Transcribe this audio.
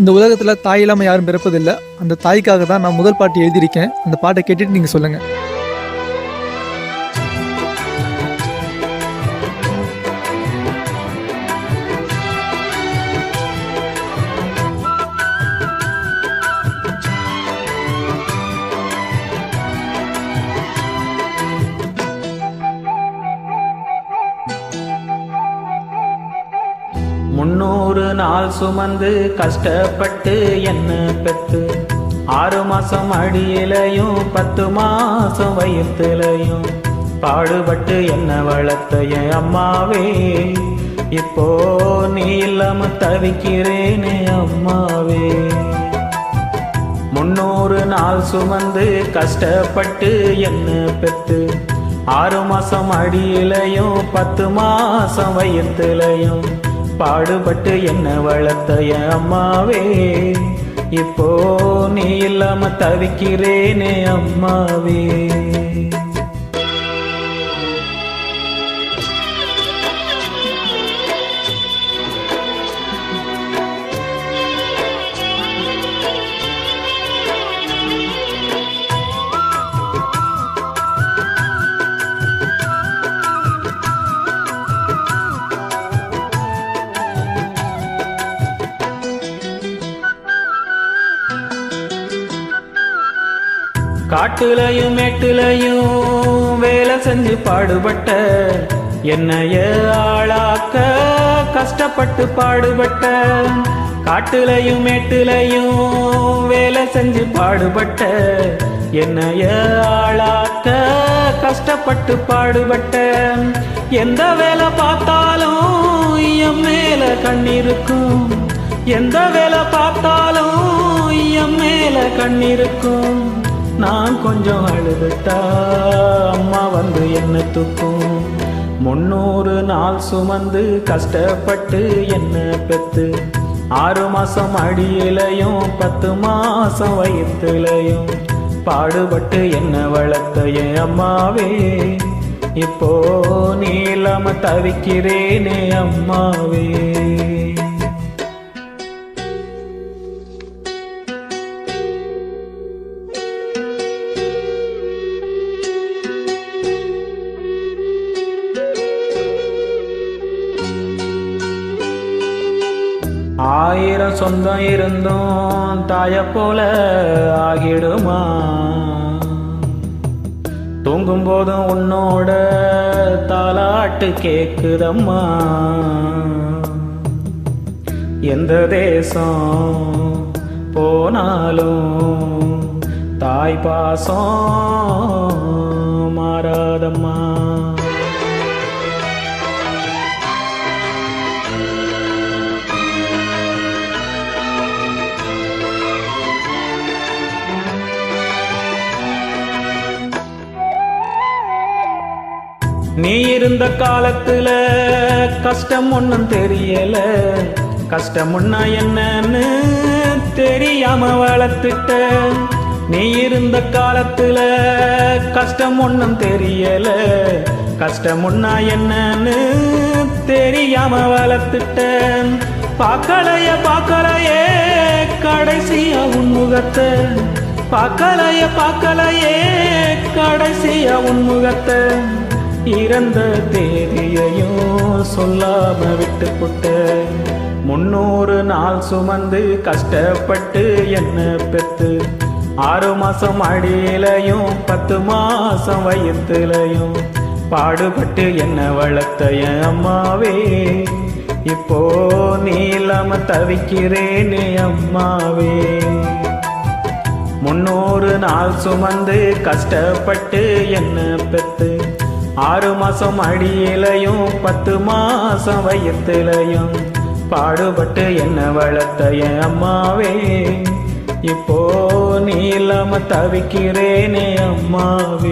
இந்த உலகத்தில் தாய் இல்லாமல் யாரும் பிறப்பதில்லை. அந்த தாய்க்காக தான் நான் முதல் பாட்டு எழுதியிருக்கேன். அந்த பாட்டை கேட்டுட்டு நீங்கள் சொல்லுங்கள் நாள் சுமந்து கஷ்டப்பட்டு என்ன பெத்து ஆறு மாசம் அடியிலையும் பத்து மாசம் வயிற்றுலையும் பாடுபட்டு என்ன வளர்த்த என் அம்மாவே? இப்போ நீ இல்லாம தவிக்கிறேனே அம்மாவே. முன்னூறு நாள் சுமந்து கஷ்டப்பட்டு என்ன பெத்து ஆறு மாசம் அடியிலையும் பத்து மாசம் வயிற்றுலையும் பாடுபட்டு என்ன வளர்த்த என் அம்மாவே? இப்போ நீ இல்லாம தவிக்கிறேனே அம்மாவே. காட்டுலையும் மேட்டுலையும் வேலை செஞ்சு பாடுபட்ட என்னைய ஆளாக்க கஷ்டப்பட்டு பாடுபட்ட காட்டுலையும் மேட்டுலையும் வேலை செஞ்சு பாடுபட்ட என்னைய ஆளாக்க கஷ்டப்பட்டு பாடுபட்ட எந்த வேலை பார்த்தாலும் என் மேல கண்ணிருக்கும். எந்த வேலை பார்த்தாலும் என் மேல கண்ணிருக்கும். நான் கொஞ்சம் அழுதுட்டா அம்மா வந்து என்ன தூக்கும். முன்னூறு நாள் சுமந்து கஷ்டப்பட்டு என்ன பெத்து ஆறு மாசம் அடியிலையும் பத்து மாசம் வயிற்றுலையும் பாடுபட்டு என்ன வளர்த்த என் அம்மாவே. இப்போ நீ இல்லாம தவிக்கிறேனே அம்மாவே. ஆயிரம் சொந்தம் இருந்தும் தாய போல ஆகிடுமா? தூங்கும் போதும் உன்னோட தாலாட்டு கேக்குதம்மா. எந்த தேசம் போனாலும் தாய் பாசம் மாறாதம்மா. நீ இருந்த காலத்துல கஷ்டம் ஒண்ணும் தெரியல. கஷ்டம் ஒன்னா என்னன்னு தெரியாம வளர்த்துட்ட. நீ இருந்த காலத்துல கஷ்டம் ஒண்ணும் தெரியல. கஷ்டம் ஒன்னா என்னன்னு தெரியாம வளர்த்துட்டேன் பார்க்கலைய பார்க்கலையே கடைசியா உன்முகத்தை பார்க்கலைய பார்க்கலையே கடைசியா உன்முகத்தை இறந்த தேதியையும் சொல்லாம விட்டு புட்ட முன்னூறு நாள் சுமந்து கஷ்டப்பட்டு என்ன பெத்து. ஆறு மாசம் அடியிலையும் பத்து மாசம் வயிற்றுலையும் பாடுபட்டு என்ன வளர்த்த என் அம்மாவே. இப்போ நீ இல்லாம தவிக்கிறேனே அம்மாவே. முன்னூறு நாள் சுமந்து கஷ்டப்பட்டு என்ன பெத்து. ஆறு மாசம் அடியிலையும் பத்து மாசம் வயிற்றுலையும் பாடுபட்டு என்ன வளர்த்த என் அம்மாவே? இப்போ நீ இல்லாம தவிக்கிறேனே அம்மாவே.